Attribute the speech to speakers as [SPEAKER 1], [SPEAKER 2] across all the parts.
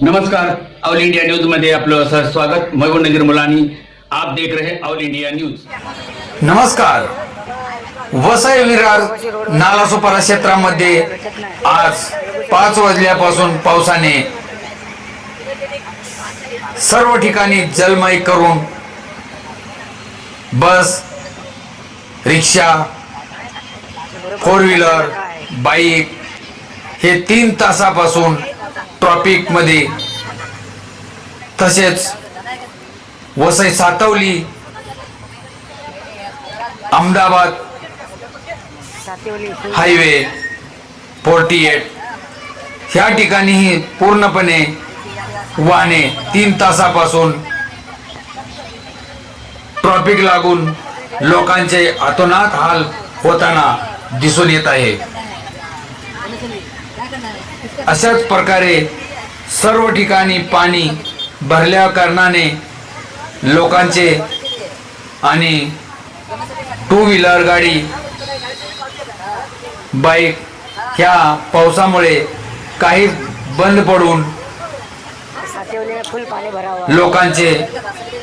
[SPEAKER 1] नमस्कार all India न्यूजमध्ये आपलं सर स्वागत. मयूर नजीर मुलानी आप देख रहे ऑल इंडिया न्यूज.
[SPEAKER 2] नमस्कार. वसई विरार नालासोपारा क्षेत्रामध्ये आज पाच वाजल्यापासून पावसाने सर्व ठिकाणी जलमय करून bus rickshaw four wheeler bike हे तीन तासापासून ट्रॉफिकमध्ये तसेच Vasai Satavali Ahmedabad highway forty eight. ह्या ठिकाणीही पूर्णपणे वाहने तीन तासापासून ट्रॉफिक लागून लोकांचे अतोनात हाल होताना दिसून येत आहे. अशाच प्रकारे सर्व ठिकाणी पाणी भरल्या कारणाने लोकांचे आणि टू व्हीलर गाडी बाईक ह्या पावसामुळे काही बंद पडून लोकांचे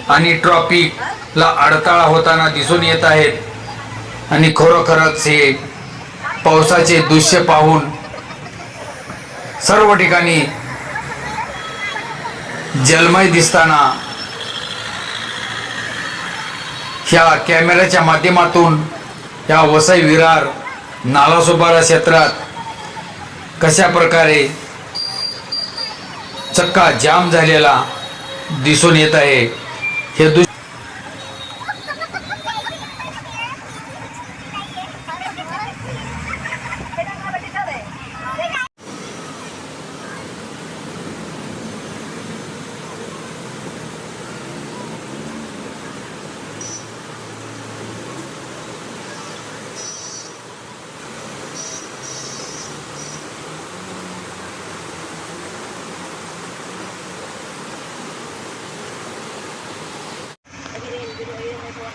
[SPEAKER 2] आणि ट्रॉफिकला अडथळा होताना दिसून येत आहेत. आणि खरोखरच हे पावसाचे दृश्य पाहून सर्व ठिकाणी जलमय दिसताना ह्या कॅमेऱ्याच्या माध्यमातून या वसई विरार नालासोबारा क्षेत्रात कशा प्रकारे चक्का जाम झालेला दिसून येत आहे हे
[SPEAKER 3] दु